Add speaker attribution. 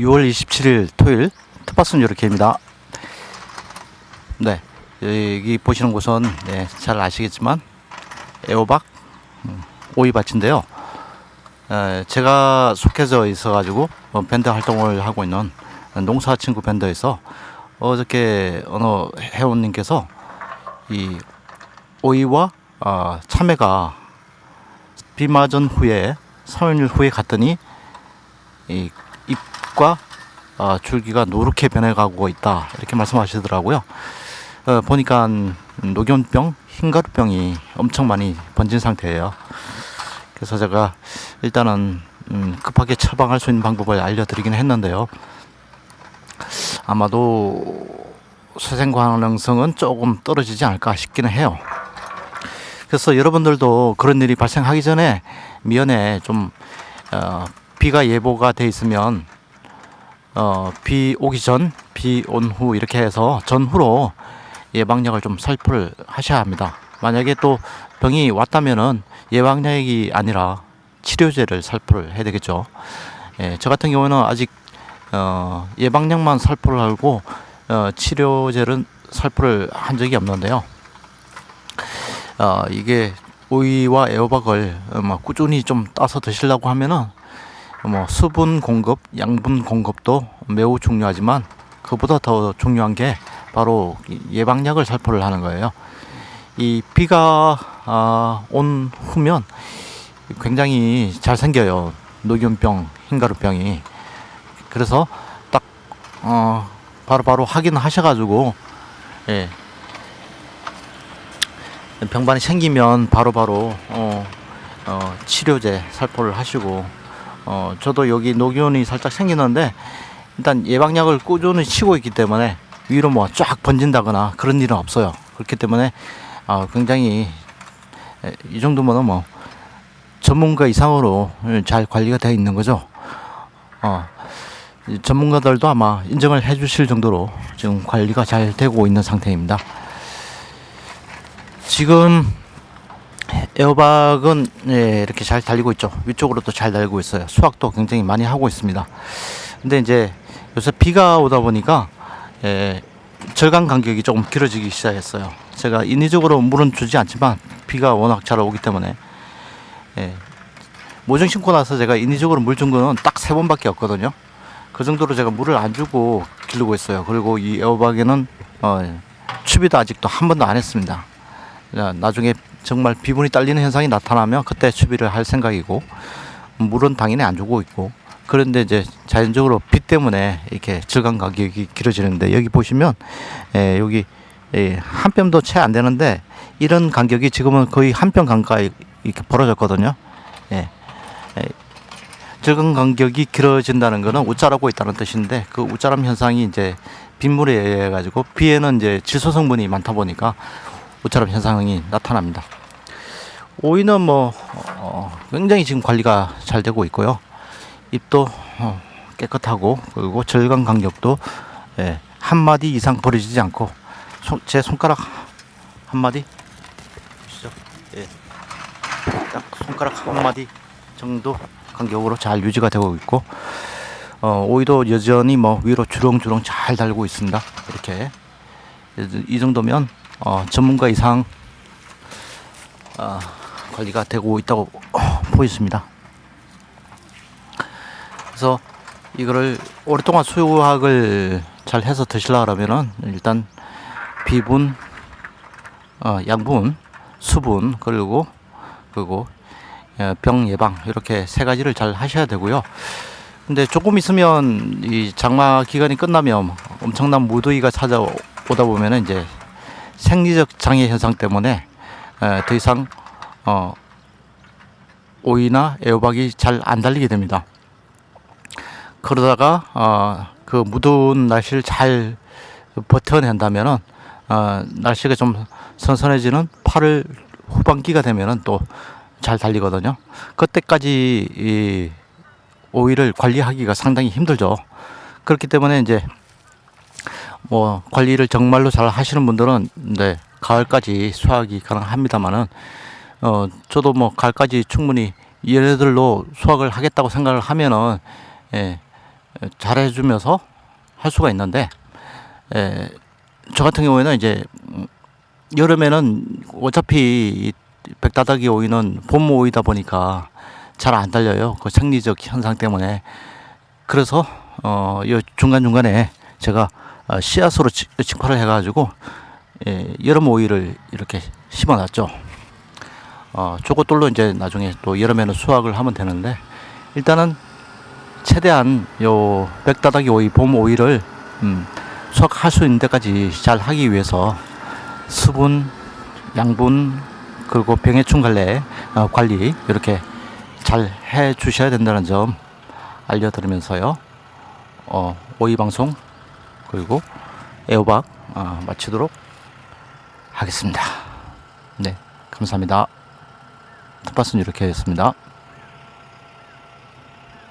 Speaker 1: 6월 27일 토요일 특파선 요렇게입니다. 네, 여기 보시는 곳은 네, 잘 아시겠지만 애호박 음, 오이밭인데요. 에, 제가 속해져 있어가지고 어, 밴드 활동을 하고 있는 농사 친구 밴드에서 어저께 어느 회원님께서 이 오이와 아, 참외가 비 맞은 후에 3일 후에 갔더니 이 잎과 어, 줄기가 노랗게 변해가고 있다 이렇게 말씀하시더라고요. 어, 보니까 녹연병, 흰가루병이 엄청 많이 번진 상태예요. 그래서 제가 일단은 음, 급하게 처방할 수 있는 방법을 알려드리긴 했는데요. 아마도 수생 가능성은 조금 떨어지지 않을까 싶기는 해요. 그래서 여러분들도 그런 일이 발생하기 전에 미연에 좀 어, 비가 예보가 돼 있으면 어, 비 오기 전, 비 온 후 이렇게 해서 전후로 예방약을 좀 살포를 하셔야 합니다. 만약에 또 병이 왔다면은 예방약이 아니라 치료제를 살포를 해야 되겠죠. 예, 저 같은 경우는 아직 어, 예방약만 살포를 하고 어, 치료제는 살포를 한 적이 없는데요. 어, 이게 오이와 애호박을 어, 뭐 꾸준히 좀 따서 드시려고 하면은 뭐 수분 공급, 양분 공급도 매우 중요하지만 그보다 더 중요한 게 바로 이 예방약을 살포를 하는 거예요. 이 비가 아, 온 후면 굉장히 잘 생겨요. 녹균병, 흰가루병이. 그래서 딱 어, 바로바로 확인하셔가지고 예. 병반이 생기면 바로바로 어, 어, 치료제 살포를 하시고 어, 저도 여기 녹균이 살짝 생기는데 일단 예방약을 꾸준히 치고 있기 때문에 위로 뭐 쫙 번진다거나 그런 일은 없어요. 그렇기 때문에 아, 굉장히 에, 이 정도면은 뭐 전문가 이상으로 잘 관리가 되어 있는 거죠. 어, 이 전문가들도 아마 인정을 해 주실 정도로 지금 관리가 잘 되고 있는 상태입니다. 지금 에어박은 예, 이렇게 잘 달리고 있죠. 위쪽으로도 잘 달리고 있어요. 수확도 굉장히 많이 하고 있습니다. 근데 이제 요새 비가 오다 보니까 예, 절간 간격이 조금 길어지기 시작했어요. 제가 인위적으로 물은 주지 않지만 비가 워낙 잘 오기 때문에 예, 모종 심고 나서 제가 인위적으로 물 준 거는 딱 세 번밖에 없거든요. 그 정도로 제가 물을 안 주고 기르고 있어요. 그리고 이 에어박에는 어, 추비도 아직도 한 번도 안 했습니다. 자, 나중에 정말 비분이 딸리는 현상이 나타나면 그때 추비를 할 생각이고 물은 당연히 안 주고 있고 그런데 이제 자연적으로 비 때문에 이렇게 질감 가격이 길어지는데 여기 보시면 예, 여기 예, 한 뼘도 채 안 되는데 이런 간격이 지금은 거의 한 뼘 가까이 이렇게 벌어졌거든요. 예. 예. 질감 간격이 길어진다는 것은 웃자라고 있다는 뜻인데 그 웃자람 현상이 이제 빗물에 의해 가지고 비에는 이제 질소 성분이 많다 보니까 옷처럼 현상이 나타납니다. 오이는 뭐 어, 굉장히 지금 관리가 잘 되고 있고요. 잎도 어, 깨끗하고 그리고 절간 간격도 예, 한 마디 이상 버려지지 않고 손, 제 손가락 한 마디 보시죠. 예, 딱 손가락 한 마디 정도 간격으로 잘 유지가 되고 있고 어, 오이도 여전히 뭐 위로 주렁주렁 잘 달고 있습니다. 이렇게 이 정도면 어, 전문가 이상 어, 관리가 되고 있다고 보였습니다. 그래서 이거를 오랫동안 수확을 잘 해서 드시려 그러면은 일단 비분, 어, 양분, 수분 그리고 그리고 어, 병 예방 이렇게 세 가지를 잘 하셔야 되고요. 근데 조금 있으면 이 장마 기간이 끝나면 엄청난 무더위가 찾아오다 보면은 이제 생리적 장애 현상 때문에 에, 더 이상 어, 오이나 애호박이 잘 안 달리게 됩니다. 그러다가 어, 그 무더운 날씨를 잘 버텨낸다면은 어, 날씨가 좀 선선해지는 8월 후반기가 되면은 또 잘 달리거든요. 그때까지 이 오이를 관리하기가 상당히 힘들죠. 그렇기 때문에 이제 뭐 관리를 정말로 잘 하시는 분들은 네 가을까지 수확이 가능합니다만은 어 저도 뭐 가을까지 충분히 얘네들로 수확을 하겠다고 생각을 하면은 예 잘 해주면서 할 수가 있는데 에, 저 같은 경우에는 이제 음, 여름에는 어차피 이 백다닥이 오이는 봄 오이다 보니까 잘 안 달려요. 그 생리적 현상 때문에 그래서 어, 이 중간 중간에 제가 어, 씨앗으로 직- 직파를 해가지고 예, 여름 오이를 이렇게 심어놨죠. 어, 저것들로 이제 나중에 또 여름에는 수확을 하면 되는데 일단은 최대한 요 백다닥이 오이, 봄 오이를 음, 수확할 수 있는 데까지 잘 하기 위해서 수분, 양분 그리고 병해충 관리, 어, 관리 이렇게 잘 해 주셔야 된다는 점 알려드리면서요. 어, 오이 방송 그리고 애호박 어, 마치도록 하겠습니다. 네, 감사합니다. 텃밭은 이렇게 했습니다.